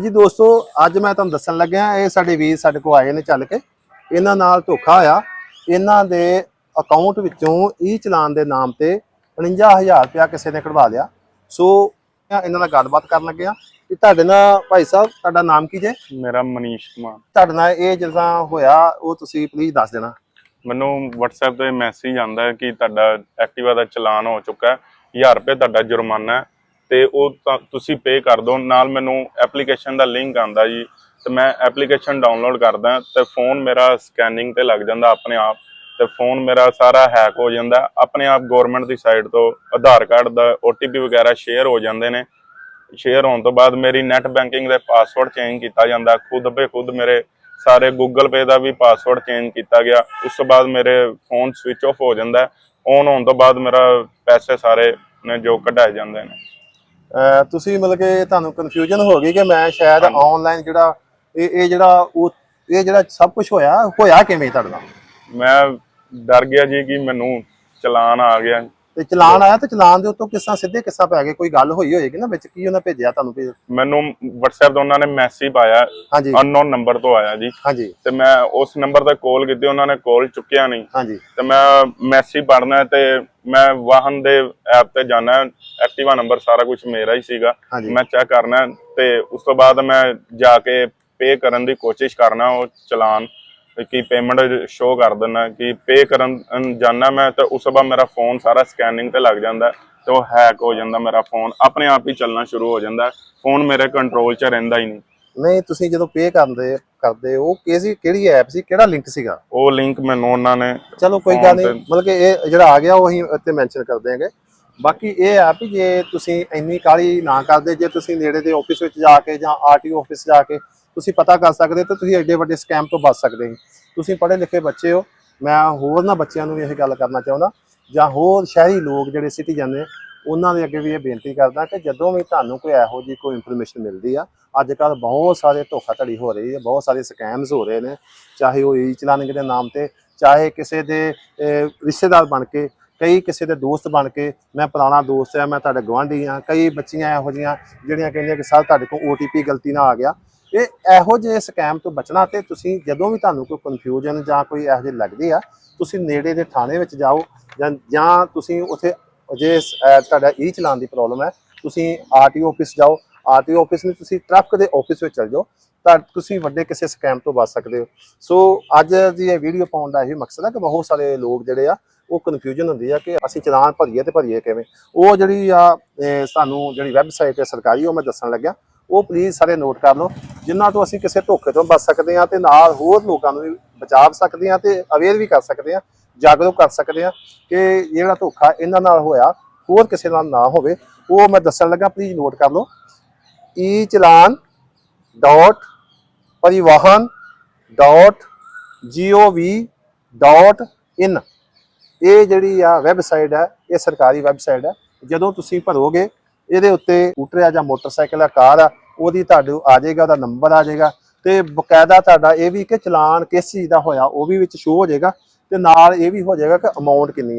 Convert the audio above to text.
ਜੀ ਦੋਸਤੋ ਅੱਜ ਮੈਂ ਤੁਹਾਨੂੰ ਦੱਸਣ ਲੱਗਿਆ ਇਹ ਸਾਡੇ ਵੀਰ ਸਾਡੇ ਕੋਲ ਆਏ ਨੇ ਚੱਲ ਕੇ। ਇਹਨਾਂ ਨਾਲ ਧੋਖਾ ਹੋਇਆ। ਇਹਨਾਂ ਦੇ ਅਕਾਊਂਟ ਵਿੱਚੋਂ ਈ ਚਲਾਨ ਦੇ ਨਾਮ ਤੇ 45000 ਰੁਪਇਆ ਕਿਸੇ ਨੇ ਕਢਵਾ ਲਿਆ। ਸੋ ਇਹਨਾਂ ਨਾਲ ਗੱਲਬਾਤ ਕਰਨ ਲੱਗਿਆ ਕਿ ਤੁਹਾਡੇ ਨਾਲ ਭਾਈ ਸਾਹਿਬ ਤੁਹਾਡਾ ਨਾਮ ਕੀ ਜੇ? ਮੇਰਾ ਮਨੀਸ਼ ਕੁਮਾਰ। ਤੁਹਾਡੇ ਨਾਲ ਇਹ ਜਦੋਂ ਹੋਇਆ ਉਹ ਤੁਸੀਂ ਪਲੀਜ਼ ਦੱਸ ਦੇਣਾ। ਮੈਨੂੰ WhatsApp ਤੇ ਮੈਸੇਜ ਆਂਦਾ ਹੈ ਕਿ ਤੁਹਾਡਾ ਐਕਟਿਵਾ ਦਾ ਚਲਾਨ ਹੋ ਚੁੱਕਾ ਹੈ। 1000 ਰੁਪਏ ਤੁਹਾਡਾ ਜੁਰਮਾਨਾ ਹੈ। ਤੇ ਉਹ ਤਾਂ ਤੁਸੀਂ ਪੇ ਕਰ ਦਿਓ। ਨਾਲ ਮੈਨੂੰ ਐਪਲੀਕੇਸ਼ਨ ਦਾ ਲਿੰਕ ਆਂਦਾ ਜੀ, ਤੇ ਮੈਂ ਐਪਲੀਕੇਸ਼ਨ ਡਾਊਨਲੋਡ ਕਰਦਾ, ਤੇ ਫੋਨ ਮੇਰਾ ਸਕੈਨਿੰਗ ਤੇ ਲੱਗ ਜਾਂਦਾ ਆਪਣੇ ਆਪ, ਤੇ ਫੋਨ ਮੇਰਾ ਸਾਰਾ ਹੈਕ ਹੋ ਜਾਂਦਾ। ਆਪਣੇ ਆਪ ਗਵਰਨਮੈਂਟ ਦੀ ਸਾਈਟ ਤੋਂ ਆਧਾਰ ਕਾਰਡ ਦਾ OTP ਵਗੈਰਾ ਸ਼ੇਅਰ ਹੋ ਜਾਂਦੇ ਨੇ। ਸ਼ੇਅਰ ਹੋਣ ਤੋਂ ਬਾਅਦ ਮੇਰੀ ਨੈਟ ਬੈਂਕਿੰਗ ਦਾ ਪਾਸਵਰਡ ਚੇਂਜ ਕੀਤਾ ਜਾਂਦਾ। ਖੁਦ ਬੇ ਖੁਦ ਮੇਰੇ ਸਾਰੇ ਗੂਗਲ ਪੇ ਦਾ ਵੀ ਪਾਸਵਰਡ ਚੇਂਜ ਕੀਤਾ ਗਿਆ। ਉਸ ਤੋਂ ਬਾਅਦ ਮੇਰੇ ਫੋਨ ਸਵਿਚ ਆਫ ਹੋ ਜਾਂਦਾ। ਔਨ ਹੋਣ ਤੋਂ ਬਾਅਦ ਮੇਰਾ ਪੈਸੇ ਸਾਰੇ ਨੇ ਜੋ ਕਢਾਏ ਜਾਂਦੇ ਨੇ। ਤੁਸੀਂ ਮਤਲਬ ਕਿ ਤੁਹਾਨੂੰ ਕਨਫਿਊਜ਼ਨ ਹੋ ਗਈ ਕਿ ਮੈਂ ਸ਼ਾਇਦ। ਆਨਲਾਈਨ ਜਿਹੜਾ ਇਹ ਇਹ ਜਿਹੜਾ ਉਹ ਇਹ ਜਿਹੜਾ ਸਭ ਕੁਝ ਹੋਇਆ ਹੋਇਆ ਕਿਵੇਂ ਤੁਹਾਡੇ ਮੈਂ ਡਰ ਗਿਆ ਜੀ ਕਿ ਮੈਨੂੰ ਚਲਾਨ ਆ ਗਿਆ ਤੇ ਚਲਾਨ ਆਇਆ ਤੇ ਚਲਾਨ ਦੇ ਉੱਤੋਂ ਕਿਸਾਂ ਸਿੱਧੇ ਕਿੱਸਾ ਪੈ ਗਏ ਕੋਈ ਗੱਲ ਹੋਈ ਹੋਏਗੀ ਨਾ ਵਿੱਚ ਕੀ ਉਹਨਾਂ ਭੇਜਿਆ ਤੁਹਾਨੂੰ ਭੇਜ ਮੈਨੂੰ WhatsApp ਤੋਂ ਉਹਨਾਂ ਨੇ ਮੈਸੇਜ ਪਾਇਆ ਹਾਂਜੀ। ਅਨਨੋਨ ਨੰਬਰ ਤੋਂ ਆਇਆ ਜੀ। ਹਾਂਜੀ। ਤੇ ਮੈਂ ਉਸ ਨੰਬਰ ਤੇ ਕਾਲ ਕੀਤੀ ਉਹਨਾਂ ਨੇ ਕਾਲ ਚੁੱਕਿਆ ਨਹੀਂ। ਹਾਂਜੀ। ਤੇ ਮੈਂ ਮੈਸੇਜ ਪੜਨਾ ਤੇ ਮੈਂ ਵਾਹਨ ਦੇ ਐਪ ਤੇ ਜਾਣਾ ਐਕਟਿਵਾ ਨੰਬਰ ਸਾਰਾ ਕੁਝ ਮੇਰਾ ਹੀ ਸੀਗਾ। ਮੈਂ ਚੈੱਕ ਕਰਨਾ ਤੇ ਉਸ ਤੋਂ ਬਾਅਦ ਮੈਂ ਜਾ ਕੇ ਪੇ ਕਰਨ ਦੀ ਕੋਸ਼ਿਸ਼ ਕਰਨਾ ਉਹ ਚਲਾਨ। ਕਿ ਪੇਮੈਂਟ ਸ਼ੋ ਕਰ ਦੇਣਾ ਕਿ ਪੇ ਕਰਨ ਜਾਣਾ ਮੈਂ ਤੇ ਉਸ ਤੋਂ ਬਾਅਦ ਮੇਰਾ ਫੋਨ ਸਾਰਾ ਸਕੈਨਿੰਗ ਤੇ ਲੱਗ ਜਾਂਦਾ ਤੇ ਉਹ ਹੈਕ ਹੋ ਜਾਂਦਾ ਮੇਰਾ ਫੋਨ ਆਪਣੇ ਆਪ ਹੀ ਚੱਲਣਾ ਸ਼ੁਰੂ ਹੋ ਜਾਂਦਾ ਫੋਨ ਮੇਰੇ ਕੰਟਰੋਲ 'ਚ ਰਹਿੰਦਾ ਹੀ ਨਹੀਂ। ਨਹੀਂ ਤੁਸੀਂ ਜਦੋਂ ਪੇ ਕਰਦੇ ਕਰਦੇ ਉਹ ਕਿਹਦੀ ਕਿਹੜੀ ਐਪ ਸੀ ਕਿਹੜਾ ਲਿੰਕ ਸੀਗਾ? ਉਹ ਲਿੰਕ ਮੈਨੂੰ ਉਹਨਾਂ ਨੇ ਚਲੋ ਕੋਈ ਗੱਲ ਨਹੀਂ ਮਤਲਬ ਕਿ ਇਹ ਜਿਹੜਾ ਆ ਗਿਆ ਉਹ ਅਸੀਂ ਇੱਥੇ ਮੈਂਸ਼ਨ ਕਰ ਦਿਆਂਗੇ। ਬਾਕੀ ਇਹ ਆ ਵੀ ਜੇ ਤੁਸੀਂ ਇੰਨੀ ਕਾਲੀ ਨਾ ਕਰਦੇ ਜੇ ਤੁਸੀਂ ਨੇੜੇ ਦੇ ਆਫਿਸ ਵਿੱਚ ਜਾ ਕੇ ਜਾਂ ਆਰਟੀਓ ਆਫਿਸ ਜਾ ਕੇ ਤੁਸੀਂ ਪਤਾ ਕਰ ਸਕਦੇ ਤਾਂ ਤੁਸੀਂ ਐਡੇ ਵੱਡੇ ਸਕੈਮ ਤੋਂ ਬਚ ਸਕਦੇ ਹੋ ਤੁਸੀਂ ਪੜ੍ਹੇ ਲਿਖੇ ਬੱਚੇ ਹੋ। ਮੈਂ ਹੋਰ ਨਾ ਬੱਚਿਆਂ ਨੂੰ ਵੀ ਇਹ ਗੱਲ ਕਰਨਾ ਚਾਹੁੰਦਾ, ਜਾਂ ਹੋਰ ਸ਼ਹਿਰੀ ਲੋਕ ਜਿਹੜੇ ਸਿਟੀਜ਼ਨ ਨੇ, ਉਹਨਾਂ ਦੇ ਅੱਗੇ ਵੀ ਇਹ ਬੇਨਤੀ ਕਰਦਾ ਕਿ ਜਦੋਂ ਵੀ ਤੁਹਾਨੂੰ ਕੋਈ ਇਹੋ ਜਿਹੀ ਕੋਈ ਇਨਫੋਰਮੇਸ਼ਨ ਮਿਲਦੀ ਆ ਅੱਜ ਕੱਲ ਬਹੁਤ ਸਾਰੇ ਧੋਖਾਧੜੀ ਹੋ ਰਹੀ ਹੈ ਬਹੁਤ ਸਾਰੇ ਸਕੈਮਸ ਹੋ ਰਹੇ ਨੇ, ਚਾਹੇ ਉਹ ਈ ਚਲਾਨਿੰਗ ਦੇ ਨਾਮ ਤੇ, ਚਾਹੇ ਕਿਸੇ ਦੇ ਰਿਸ਼ਤੇਦਾਰ ਬਣ ਕੇ, ਕਈ ਕਿਸੇ ਦੇ ਦੋਸਤ ਬਣ ਕੇ, ਮੈਂ ਪੁਰਾਣਾ ਦੋਸਤ ਆ, ਮੈਂ ਤੁਹਾਡੇ ਗਵਾਂਢੀ ਆ, ਕਈ ਬੱਚੀਆਂ ਇਹੋ ਜੀਆਂ ਜਿਹੜੀਆਂ ਕਹਿੰਦੀਆਂ ਕਿ ਸਰ ਤੁਹਾਡੇ ਕੋਲ OTP ਗਲਤੀ ਨਾਲ ਆ ਗਿਆ ਇਹ ਇਹੋ ਜਿਹੇ ਸਕੈਮ ਤੋਂ ਬਚਣਾ ਤੇ ਤੁਸੀਂ ਜਦੋਂ ਵੀ ਤੁਹਾਨੂੰ ਕੋਈ ਕਨਫਿਊਜ਼ਨ ਜਾਂ ਕੋਈ ਇਹੋ ਜਿਹੀ ਲੱਗਦੀ ਆ, ਤੁਸੀਂ ਨੇੜੇ ਦੇ ਥਾਣੇ ਵਿੱਚ ਜਾਓ ਜਾਂ ਜਾਂ ਤੁਸੀਂ ਉੱਥੇ ਜੇ ਤੁਹਾਡਾ ਈ ਚਲਾਨ ਦੀ ਪ੍ਰੋਬਲਮ ਹੈ, ਤੁਸੀਂ ਆਰਟੀਓ ਆਫਿਸ ਜਾਓ, ਆਰਟੀਓ ਆਫਿਸ ਨੂੰ ਤੁਸੀਂ ਟਰੱਕ ਦੇ ਆਫਿਸ ਵਿੱਚ ਚਲ ਜਾਓ, ਤਾਂ ਤੁਸੀਂ ਵੱਡੇ ਕਿਸੇ ਸਕੈਮ ਤੋਂ ਬਚ ਸਕਦੇ ਹੋ। ਸੋ ਅੱਜ ਦੀ ਇਹ ਵੀਡੀਓ ਪਾਉਣ ਦਾ ਇਹ ਮਕਸਦ ਹੈ ਕਿ ਬਹੁਤ ਸਾਰੇ ਲੋਕ ਜਿਹੜੇ ਆ, ਉਹ ਕਨਫਿਊਜ਼ਨ ਹੁੰਦੀ ਆ ਕਿ ਅਸੀਂ ਚਲਾਨ ਭਰੀਏ ਤੇ ਭਰੀਏ ਕਿਵੇਂ। ਉਹ ਜਿਹੜੀ ਆ ਸਾਨੂੰ ਜਿਹੜੀ ਵੈਬਸਾਈਟ ਹੈ ਸਰਕਾਰੀ, ਉਹ ਮੈਂ ਦੱਸਣ ਲੱਗਿਆ। ਉਹ ਪਲੀਜ਼ ਸਾਰੇ ਨੋਟ ਕਰ ਲਓ। ਜਿਨ੍ਹਾਂ ਤੋਂ ਅਸੀਂ ਕਿਸੇ ਧੋਖੇ ਤੋਂ ਬਚ ਸਕਦੇ ਹਾਂ ਤੇ ਨਾਲ ਹੋਰ ਲੋਕਾਂ ਨੂੰ ਵੀ ਬਚਾ ਸਕਦੇ ਹਾਂ ਤੇ ਅਵੇਅਰ ਵੀ ਕਰ ਸਕਦੇ ਹਾਂ, ਜਾਗਰੂਕ ਕਰ ਸਕਦੇ ਹਾਂ ਕਿ ਜਿਹੜਾ ਧੋਖਾ ਇਹਨਾਂ ਨਾਲ ਹੋਇਆ, ਹੋਰ ਕਿਸੇ ਨਾਲ ਨਾ ਹੋਵੇ। ਉਹ ਮੈਂ ਦੱਸਣ ਲੱਗਾ ਪਲੀਜ਼ ਨੋਟ ਕਰ ਲਓ। E challan dot parivahan dot GOV dot in ਇਹ ਜਿਹੜੀ ਆ ਵੈਬਸਾਈਟ ਹੈ, ਇਹ ਸਰਕਾਰੀ ਵੈਬਸਾਈਟ ਹੈ। ਜਦੋਂ ਤੁਸੀਂ ਭਰੋਗੇ ਇਹਦੇ ਉੱਤੇ ਸਕੂਟਰ ਆ ਜਾਂ ਮੋਟਰਸਾਈਕਲ ਆ, ਕਾਰ ਆ, ਉਹਦੀ ਤੁਹਾਨੂੰ ਆ ਜਾਏਗਾ, ਉਹਦਾ ਨੰਬਰ ਆ ਜਾਏਗਾ ਤੇ ਬਕਾਇਦਾ ਤੁਹਾਡਾ ਇਹ ਵੀ ਕਿ ਚਲਾਨ ਕਿਸ ਚੀਜ਼ ਦਾ ਹੋਇਆ ਉਹ ਵੀ ਵਿੱਚ ਸ਼ੋ ਹੋ ਜਾਏਗਾ ਤੇ ਨਾਲ ਇਹ ਵੀ ਹੋ ਜਾਏਗਾ ਕਿ ਅਮਾਉਂਟ ਕਿੰਨੀ ਆ।